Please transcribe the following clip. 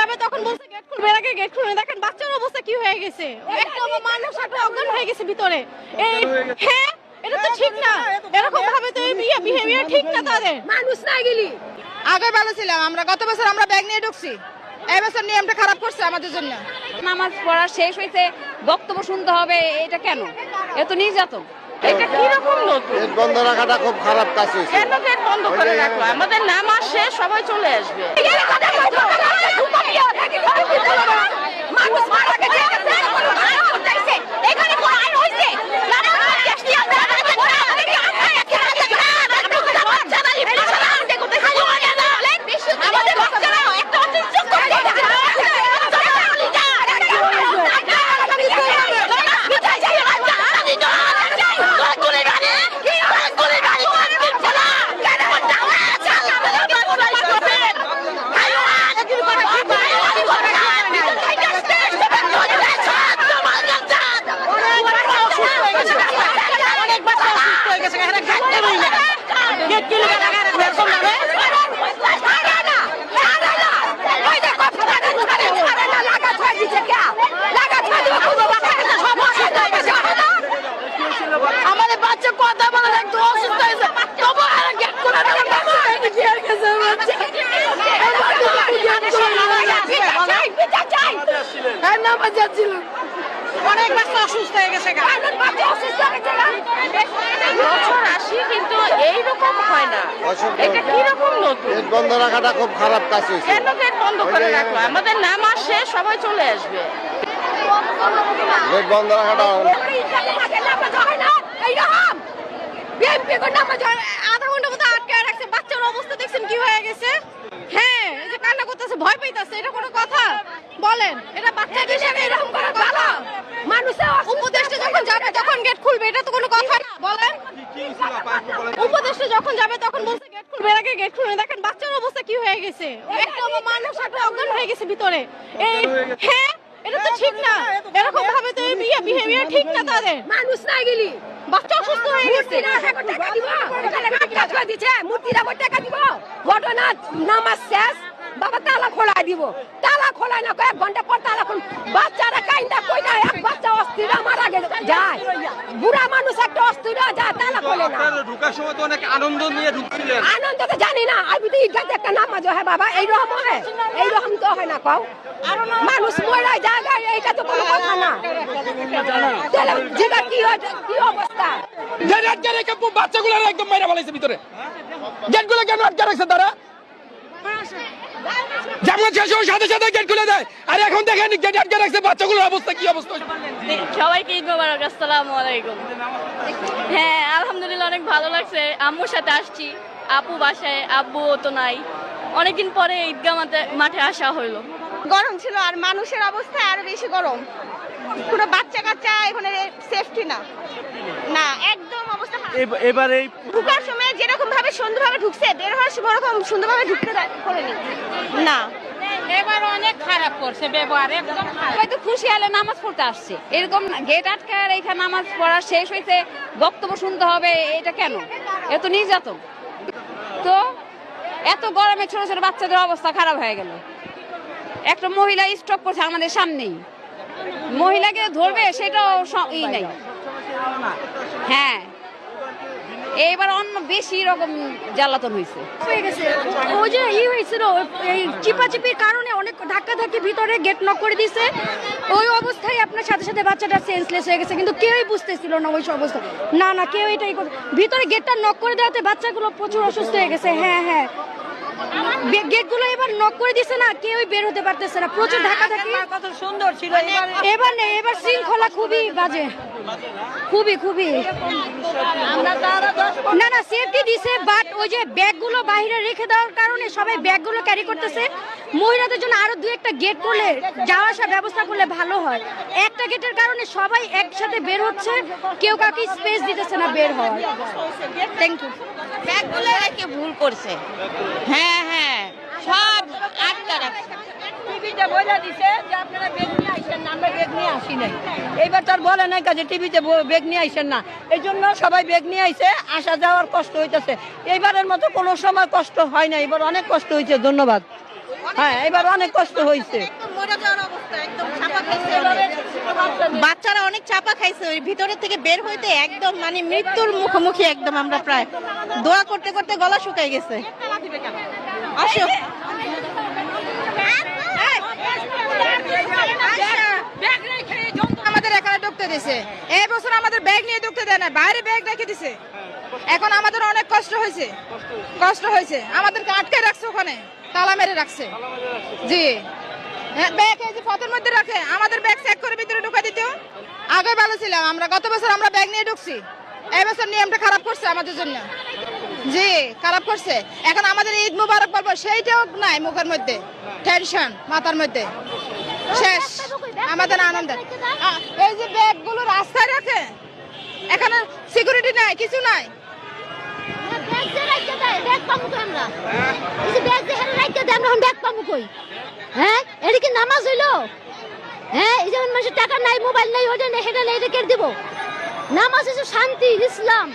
যাবে তখন বলছে গেট খুলবে এর আগে গেট খুলবে। দেখেন বাচ্চার অবস্থা কি হয়ে গেছে? একটা মানুষ একটা অজ্ঞান হয়ে গেছে ভিতরে। এই হ্যাঁ এটা তো ঠিক না। এরকম ভাবে তো এই বিয়ে বিহেভিয়ার ঠিক না তাদের। মানুষ না গেলি। আগে ভালো ছিলাম আমরা গত বছর আমরা ব্যাগ নিয়ে ঢুকছি। এই বছর নিয়মটা খারাপ করছে আমাদের জন্য। নামাজ পড়া শেষ হয়েছে বক্তব্য শুনতে হবে এটা কেন? এ তো নির্যাতন। এটা কি রকম নতুন গেট বন্ধ রাখাটা খুব খারাপ কাজ হয়েছে। কেন গেট বন্ধ করে রাখল আমাদের নামাজ শেষ সবাই চলে আসবে। মানুষ মারা গেছে এখানে কোনো আইন হয়েছে আমাদের বাচ্চারা একটা অতিরিক্ত আমাদের বাচ্চা কথা বলে একটু অসুস্থ হয়েছে তবু আর গেট করে দিলাম বাচ্চা কি আর গেছে বাচ্চা হ্যাঁ নামাজ যাচ্ছিল অনেক বাচ্চা অসুস্থ হয়ে গেছে গা। বাচ্চা অসুস্থ হয়েছে বছর আসি কিন্তু এইরকম হয় না। এটা কি নতুন? গেট বন্ধ রাখাটা খুব খারাপ কাজ হয়েছে। কেন গেট বন্ধ করে রাখল? আমাদের নামাজ শেষ সবাই চলে আসবে। গেট বন্ধ রাখাটা আধা ঘণ্টা মতো আটকে রাখছে। বাচ্চার অবস্থা দেখছেন কি হয়ে গেছে? করতেছে ভয় পাইতাছে এটা কোনো কথা? বলেন এটা বাচ্চা হিসেবে এরকম কোনো কথা? মানুষের উপদেশটা যখন যাবে তখন গেট খুলবে এটা তো কোনো কথা না। বলেন উপদেশটা যখন যাবে তখন বলছে গেট খুলবে এর আগে গেট খুলবে। দেখেন বাচ্চার অবস্থা কি হয়ে গেছে? একটা মানুষ একটা অজ্ঞান হয়ে গেছে ভিতরে। এই হ্যাঁ এটা তো ঠিক না। এরকম ভাবে তো এই বিয়ে বিহেভিয়ার ঠিক না তাদের। মানুষ না গেলি। বাচ্চা অসুস্থ হয়ে গেছে। টাকা দিব। কাজ দিছে মূর্তিরা কই টাকা দিব। ঘটনা নামাজ শেষ। বাবা তালা খোলাই দিব। তালা খোলাই না কয়েক ঘণ্টা পর তালা খোল বাচ্চারা কাইন্দা কই না? এক বাচ্চা অস্থির মারা গেল। যায়। বুড়া মানুষ একটা অস্থির যায় তালা খোলে না। আপনারা ঢোকার সময় তো অনেক আনন্দ নিয়ে ঢুকছিলেন। আনন্দ তো জানি না। আমি তো ইটাতে একটা নামাজ হয় বাবা। এইরকম হয়? এইরকম তো হয় না কও। মানুষ মরে জায়গায় এইটা তো কোনো কথা না। তাহলে যেটা কি হয় কি অবস্থা? গেট আটকে রেখে বাচ্চাগুলো একদম মাইরা ফেলাইছে ভিতরে। গেটগুলো কেন আটকে রাখছে তারা? যেমন শেষ হওয়ার সাথে সাথে গেট খুলে দেয়। আর এখন দেখেন গেট আটকে রাখছে বাচ্চাগুলোর অবস্থা কি অবস্থা? সবাইকে ঈদ মোবারক আসসালামু আলাইকুম। হ্যাঁ আলহামদুলিল্লাহ অনেক ভালো লাগছে। আম্মুর সাথে আসছি। আপু বাসায় আব্বু তো নাই। অনেকদিন পরে ঈদগাহ মাঠে মাঠে আসা হইল। গরম ছিল আর মানুষের অবস্থা আরও বেশি গরম। কোনো বাচ্চা কাচ্চা এখানে সেফটি না। না একদম অবস্থা। এবার এই ঢুকার সময় যেরকম ভাবে সুন্দরভাবে ঢুকছে বের হওয়ার সময় ওরকম সুন্দরভাবে ঢুকতে করেনি। না। এবার অনেক খারাপ করছে ব্যবহার একদম হয়তো খুশি হলে নামাজ পড়তে আসছে। এরকম গেট আটকায় এখানে নামাজ পড়া শেষ হয়েছে বক্তব্য শুনতে হবে এটা কেন? এত নির্যাতন। তো এত গরমে ছোট ছোট বাচ্চাদের অবস্থা খারাপ হয়ে গেল। একটা মহিলা স্ট্রোক করছে আমাদের সামনেই। মহিলাকে ধরবে সেটাও ই নাই। হ্যাঁ। এইবার অন্য বেশি রকম জ্বালাতন হয়েছে হয়ে ওই যে ই হয়েছিল এই চিপাচিপির কারণে অনেক ধাক্কা ধাক্কি ভিতরে গেট নক করে দিছে। ওই অবস্থায় আপনার সাথে সাথে বাচ্চাটা সেন্সলেস হয়ে গেছে, কিন্তু কেউই বুঝতেছিল না ওই অবস্থা। না না, কেউ এটাই ভিতরে গেটটা নক করে দেওয়াতে বাচ্চাগুলো প্রচুর অসুস্থ হয়ে গেছে। হ্যাঁ হ্যাঁ। গেটগুলো এবার নক করে দিছে না কেউই বের হতে পারতেছে না। প্রচুর ধাক্কা ধাক্কি কত সুন্দর ছিল এবার নেই এবার শৃঙ্খলা খুবই বাজে। খুবই খুবই। না না সেফটি দিছে বাট ওই যে ব্যাগগুলো বাইরে রেখে দেওয়ার কারণে সবাই ব্যাগগুলো ক্যারি করতেছে। মহিলাদের জন্য আরও দু একটা গেট করলে যাওয়া আসার ব্যবস্থা করলে ভালো হয়। একটা গেটের কারণে সবাই একসাথে বের হচ্ছে কেউ কাউকে স্পেস দিতেছে না বের হওয়ার। থ্যাংক ইউ ব্যাগগুলো রেখে ভুল করছে। হ্যাঁ হ্যাঁ সব আটকা রাখছে। টিভিতে বলে দিছে যে আপনারা বেগ নিয়ে আইসেন না আমরা বেগ নিয়ে আসি নাই। এইবার তার বলে নাই কাজে টিভিতে বেগ নিয়ে আইসেন না। এই জন্য সবাই বেগ নিয়ে আইছে আসা যাওয়ার কষ্ট হইতেছে। এইবারের মতো কোনো সময় কষ্ট হয় না এবার অনেক কষ্ট হয়েছে ধন্যবাদ। হ্যাঁ এবার অনেক কষ্ট হয়েছে। বাচ্চারা অনেক চাপা খাইছে ওই ভিতরে থেকে বের হইতে একদম মানে মৃত্যুর মুখোমুখি একদম আমরা প্রায়। দোয়া করতে করতে গলা শুকাই গেছে। অশোক ঢুকতে দিছে। এই বছর আমাদের ব্যাগ নিয়ে ঢুকতে দেয় না বাইরে ব্যাগ রেখে দিছে। এখন আমাদের অনেক কষ্ট হয়েছে। কষ্ট হয়েছে। আমাদেরকে আটকে রাখছে ওখানে। তালা মেরে রাখছে। জি। হ্যাঁ, ব্যাগ এই যে পথের মধ্যে রাখে আমাদের ব্যাগ চেক করে ভিতরে ঢুকা দিত। আগে ভালো ছিলাম। আমরা গত বছর আমরা ব্যাগ নিয়ে ঢুকছি। এই বছর নিয়মটা খারাপ করছে আমাদের জন্য। জি খারাপ করছে। এখন আমাদের ঈদ মুবারক পর্ব সেইটাও নাই মুখের মধ্যে। টেনশন মাথার মধ্যে। শেষ। আমাদের আনন্দ এই যে ব্যাগগুলো রাস্তায় রাখে? এখানে সিকিউরিটি নাই, কিছু নাই? হ্যাঁ কি নামাজ হইল? হ্যাঁ এই যেমন টাকা নাই, মোবাইল সেটা নেই নামাজ শান্তি, ইসলাম।